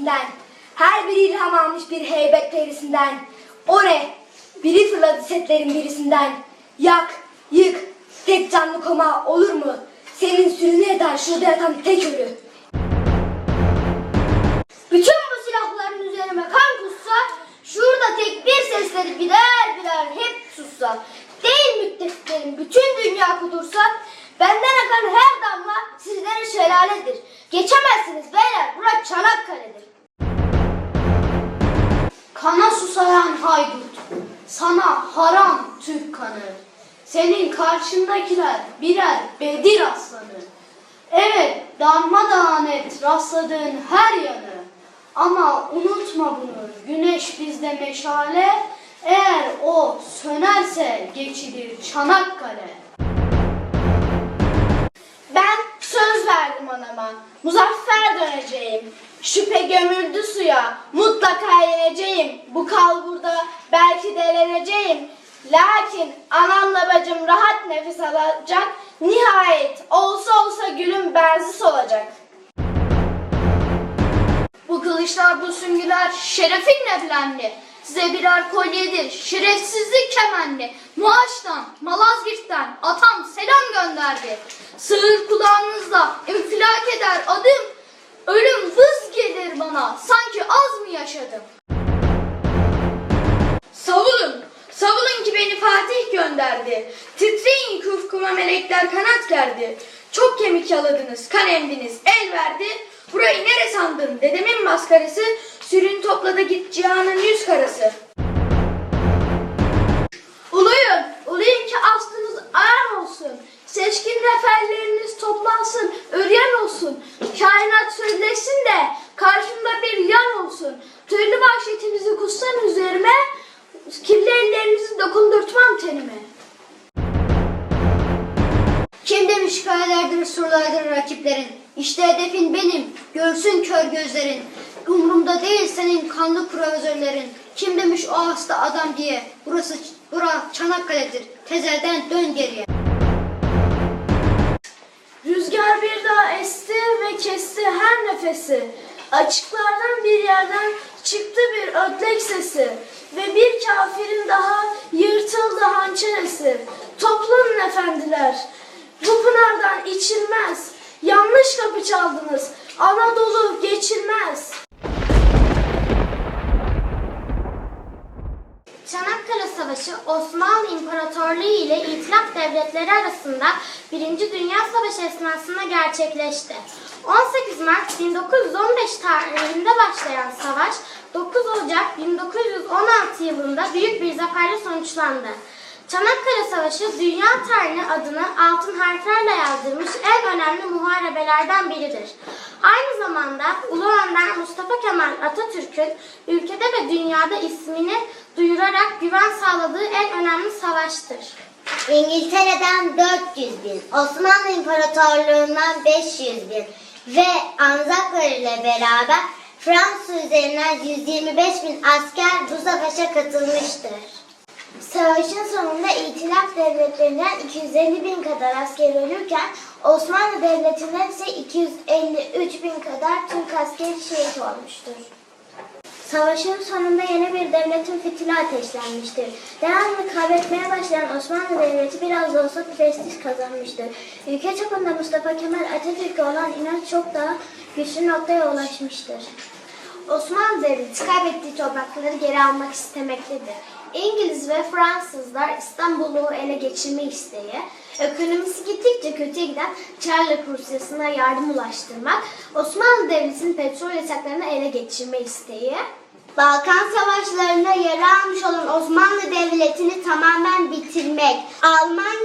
gerisinden. Her biri ilham almış bir heybet perisinden. O ne? Biri fırladı setlerin birisinden. Yak, yık, tek canlı koma olur mu? Senin sürünü eder şurada yatan tek ölü. Bütün bu silahların üzerime kan kussa, şurada tek bir sesleri birer birer hep sussa. Değil müttefiklerin bütün dünya kudursa, benden akan her damla sizlere şelaledir. Burası Çanakkale'dir. Kana susayan haydut, sana haram Türk kanı. Senin karşındakiler birer Bedir aslanı. Evet, darmadağın et rastladığın her yanı. Ama unutma bunu, güneş bizde meşale, eğer o sönerse geçilir Çanakkale. Ben söz verdim anama, muzaffer döneceğim. Şüphe gömüldü suya, mutlaka yeneceğim. Bu kal burada, belki deleneceğim. Lakin anamla bacım rahat nefes alacak. Nihayet olsa olsa gülüm benzi solacak. Bu kılıçlar, bu süngüler şerefinle bilendi. Size birer kolyedir, şerefsizlik kemenli. Muaş'tan, Malazgirt'ten atam selam gönderdi. Sığır kulağınızda infilak eder adım. Ölüm vız gelir bana, sanki az mı yaşadım? Savulun, savulun ki beni Fatih gönderdi. Titreyin ki ufkuma melekler kanat gerdi. Çok kemik yaladınız, kan emdiniz, el verdi. Burayı nere sandın dedemin maskarası, sürün topladı git cihanın yüz karası. Kayalardır surlardır rakiplerin? İşte hedefin benim, görsün kör gözlerin. Umurumda değil senin kanlı profesörlerin. Kim demiş o hasta adam diye? Burası bura Çanakkale'dir. Tezelden dön geriye. Rüzgar bir daha esti ve kesti her nefesi. Açıklardan bir yerden çıktı bir ötlek sesi. Ve bir kafirin daha yırtıldı hançeresi. Toplanın efendiler. Bu pınardan içilmez. Yanlış kapı çaldınız. Anadolu geçilmez. Çanakkale Savaşı Osmanlı İmparatorluğu ile İtilaf Devletleri arasında Birinci Dünya Savaşı esnasında gerçekleşti. 18 Mart 1915 tarihinde başlayan savaş 9 Ocak 1916 yılında büyük bir zaferle sonuçlandı. Çanakkale Savaşı dünya tarihine adını altın harflerle yazdırmış en önemli muharebelerden biridir. Aynı zamanda Ulu Önder Mustafa Kemal Atatürk'ün ülkede ve dünyada ismini duyurarak güven sağladığı en önemli savaştır. İngiltere'den 400 bin, Osmanlı İmparatorluğu'ndan 500 bin ve Anzaklar ile beraber Fransa üzerinden 125 bin asker bu savaşa katılmıştır. Savaşın sonunda İtilaf devletlerinden 250 bin kadar asker ölürken Osmanlı Devleti'nden ise 253 bin kadar Türk askeri şehit olmuştur. Savaşın sonunda yeni bir devletin fitili ateşlenmiştir. Devamlı kaybetmeye başlayan Osmanlı Devleti biraz da olsa prestij kazanmıştır. Ülke çapında Mustafa Kemal Atatürk'e olan inanç çok daha güçlü noktaya ulaşmıştır. Osmanlı Devleti kaybettiği toprakları geri almak istemektedir. İngiliz ve Fransızlar İstanbul'u ele geçirme isteği, ekonomisi gittikçe kötüye giden Çarlı Prusya'sına yardım ulaştırmak, Osmanlı Devleti'nin petrol yataklarını ele geçirme isteği, Balkan Savaşları'nda yara almış olan Osmanlı Devleti'ni tamamen bitirmek. Alman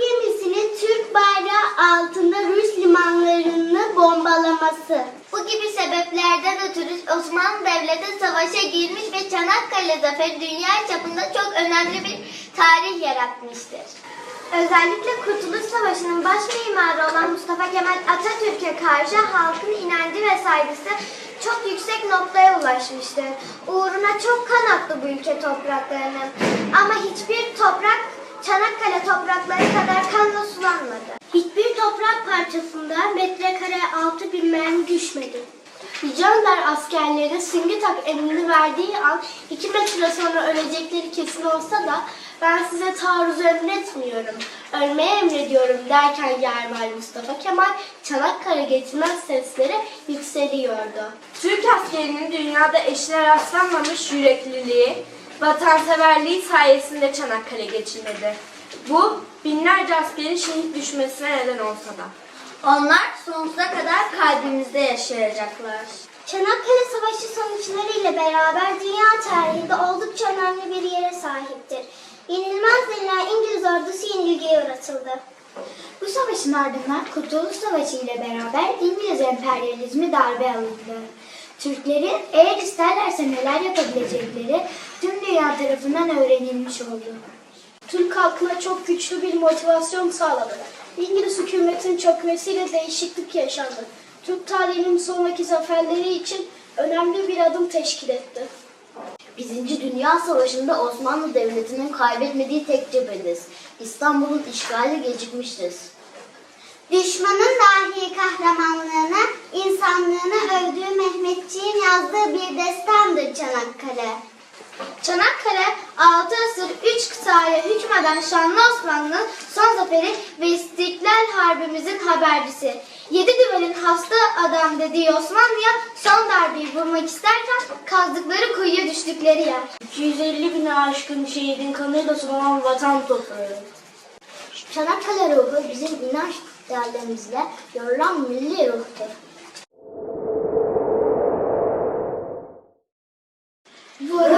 gemisinin Türk bayrağı altında Rus limanlarını bombalaması. Bu gibi sebeplerden ötürü Osmanlı Devleti savaşa girmiş ve Çanakkale Zaferi dünya çapında çok önemli bir tarih yaratmıştır. Özellikle Kurtuluş Savaşı'nın baş mimarı olan Mustafa Kemal Atatürk'e karşı halkın inancı ve saygısı çok yüksek noktaya ulaşmıştır. Uğruna çok kan aktı bu ülke topraklarının. Ama hiçbir toprak Çanakkale toprakları kadar kanla sulanmadı. Hiçbir toprak parçasında metrekare altı bir mermi düşmedi. Can Osmanlılar askerleri süngü tak emrini verdiği an iki metre sonra ölecekleri kesin olsa da ben size taarruzu emretmiyorum. Ölmeye emrediyorum derken Yermal Mustafa Kemal Çanakkale geçmez sesleri yükseliyordu. Türk askerinin dünyada eşine rastlanmamış yürekliliği, vatanseverliği sayesinde Çanakkale geçilmedi. Bu binlerce askerin şehit düşmesine neden olsa da. Onlar sonsuza kadar kalbimizde yaşayacaklar. Çanakkale Savaşı sonuçlarıyla beraber dünya tarihinde oldukça önemli bir yere sahiptir. Yenilmez denilen İngiliz ordusu yenilgiye uğratıldı. Bu savaşın ardından Kurtuluş Savaşı ile beraber İngiliz emperyalizmi darbe alındı. Türklerin eğer isterlerse neler yapabilecekleri tüm dünya tarafından öğrenilmiş oldu. Türk halkına çok güçlü bir motivasyon sağladı. İngiliz hükümetin çökmesiyle değişiklik yaşandı. Türk tarihinin sonraki zaferleri için önemli bir adım teşkil etti. Birinci Dünya Savaşı'nda Osmanlı Devleti'nin kaybetmediği tek cephedeyiz. İstanbul'un işgali gecikmiştir. Düşmanın dahi kahramanlığını, insanlığını övdüğü Mehmetçiğin yazdığı bir destandır Çanakkale. Çanakkale 6 asır 3 kıtaya hükmeden Şanlı Osmanlı'nın son zaferi ve İstiklal Harbimizin habercisi. 7 düvelin hasta adam dediği Osmanlı'ya son darbeyi vurmak isterken kazdıkları kuyuya düştükleri yer. 250 bine aşkın şehidin kanıyla sulanan vatan toprağı. Çanakkale ruhu bizim inanç değerlerimizle yorulan milli ruhtur. Vurun!